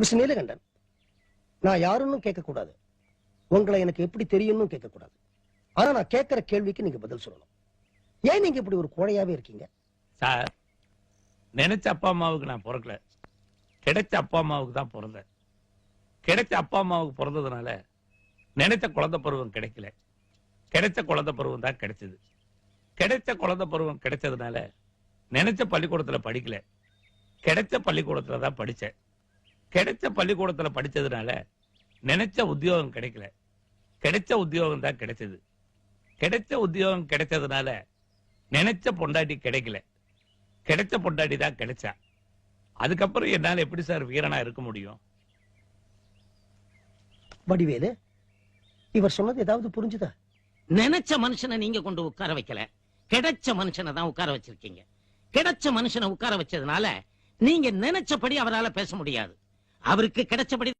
Mister Neelakandan நான் யாருன்னு கேட்கக்கூடாது. உங்களை எனக்கு எப்படி தெரியும்னு கேட்கக்கூடாது. ஆனா நான் கேட்கிற கேள்விக்கு நீங்க பதில் சொல்லணும். ஏன் நீங்க இப்படி ஒரு கோழையாவே இருக்கீங்க? சார் நினைச்ச அப்பா அம்மாவுக்கு நான் பிறக்கல. கிடைச்ச அப்பா அம்மாவுக்கு தான் பிறந்தேன். கிடைச்ச அப்பா அம்மாவுக்கு பிறந்ததுனால நினைச்ச குழந்தை பருவம் கிடைக்கல. கிடைச்ச குழந்தை பருவம் தான் கிடைச்சது. கிடைச்ச குழந்தை பருவம் கிடைச்சதுனால நினைச்ச பள்ளிக்கூடத்துல படிக்கல. கிடைச்ச பள்ளிக்கூடத்துல தான் படிச்சேன். கிடைச்ச பள்ளிக்கூடத்துல படிச்சதுனால நினைச்ச உத்தியோகம் கிடைக்கல. கிடைச்ச உத்தியோகம் தான் கிடைச்சது. கிடைச்ச உத்தியோகம் கிடைச்சதுனால நினைச்ச பொண்டாட்டி கிடைக்கல. கிடைச்ச பொண்டாட்டி தான் கிடைச்சா. அதுக்கப்புறம் என்னால எப்படி சார் வீரனா இருக்க முடியும்? வடிவேலு இவர் சொன்னது ஏதாவது புரிஞ்சுதா? நினைச்ச மனுஷனை நீங்க கொண்டு உட்கார வைக்கல. கிடைச்ச மனுஷனை தான் உட்கார வச்சிருக்கீங்க. கிடைச்ச மனுஷனை உட்கார வச்சதுனால நீங்க நினைச்சபடி அவரால பேச முடியாது. அவருக்கு கிடைச்சபடி